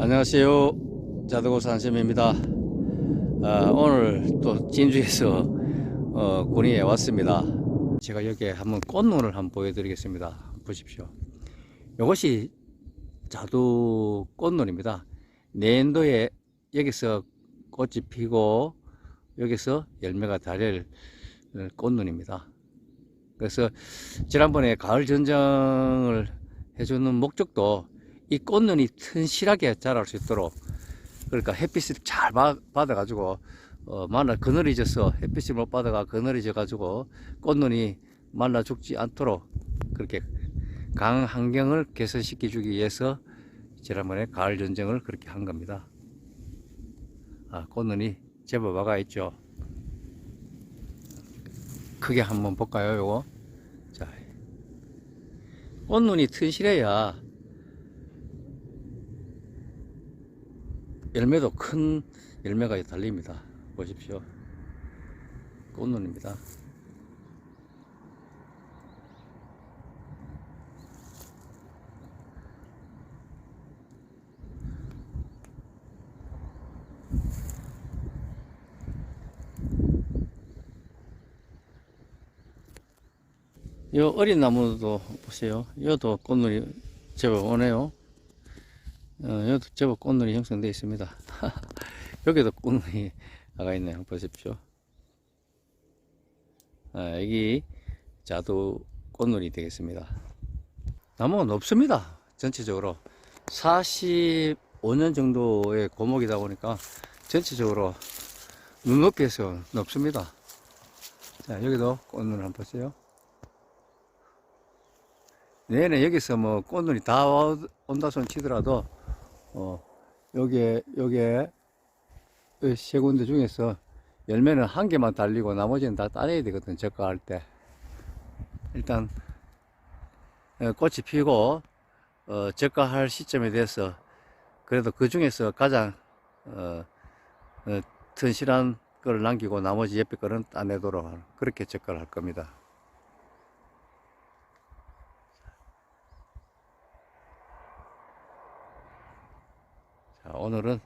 안녕하세요. 자두고 산sem입니다. 아, 오늘 또 진주에서 어, 군위에 왔습니다. 제가 여기에 한번 꽃눈을 한번 보여드리겠습니다. 보십시오. 이것이 자두 꽃눈입니다. 내년도에 여기서 꽃이 피고 여기서 열매가 달릴 꽃눈입니다. 그래서 지난번에 가을 전쟁을 해주는 목적도 이 꽃눈이 튼실하게 자랄 수 있도록 그러니까 햇빛을 잘 받- 받아가지고 어, 말라 그늘이져서 햇빛을 못 받아가 그늘이져 가지고 꽃눈이 말라 죽지 않도록 그렇게 강 환경을 개선시켜 주기 위해서 지난번에 가을 전쟁을 그렇게 한 겁니다. 아, 꽃눈이 제법 와가 있죠. 크게 한번 볼까요, 요거? 자, 꽃눈이 튼실해야 열매도 큰 열매가 달립니다. 보십시오. 꽃눈입니다. 이 어린 나무도 보세요. 이것도 꽃눈이 제법 오네요. 어, 여기도 제법 꽃눈이 형성되어 있습니다. 여기도 꽃눈이 나가 있네요. 보십시오. 아, 여기 자두 꽃눈이 되겠습니다. 나무가 높습니다. 전체적으로 45년 정도의 고목이다 보니까 전체적으로 눈높이에서 높습니다. 자, 여기도 꽃눈 한번 보세요. 내내 여기서 뭐 꽃눈이 다 와- 온다 손 치더라도 어 여기에 여기에 이세 군데 중에서 열매는 한 개만 달리고 나머지는 다 따내야 되거든 적과할 때 일단 어, 꽃이 피고 어, 적과할 시점에 대해서 그래도 그 중에서 가장 어, 어, 튼실한 걸 남기고 나머지 옆에 거는 따내도록 그렇게 적과를 할 겁니다. 오늘은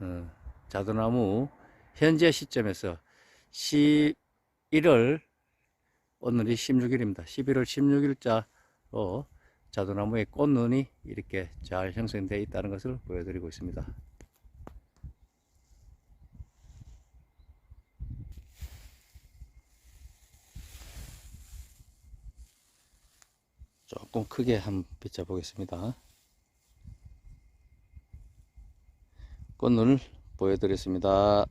어, 자두나무 현재 시점에서 11월 오늘이 16일입니다. 11월 16일자로 자두나무의 꽃눈이 이렇게 잘 형성되어 있다는 것을 보여드리고 있습니다. 조금 크게 한번 비춰 보겠습니다. 꽃눈을 보여드렸습니다.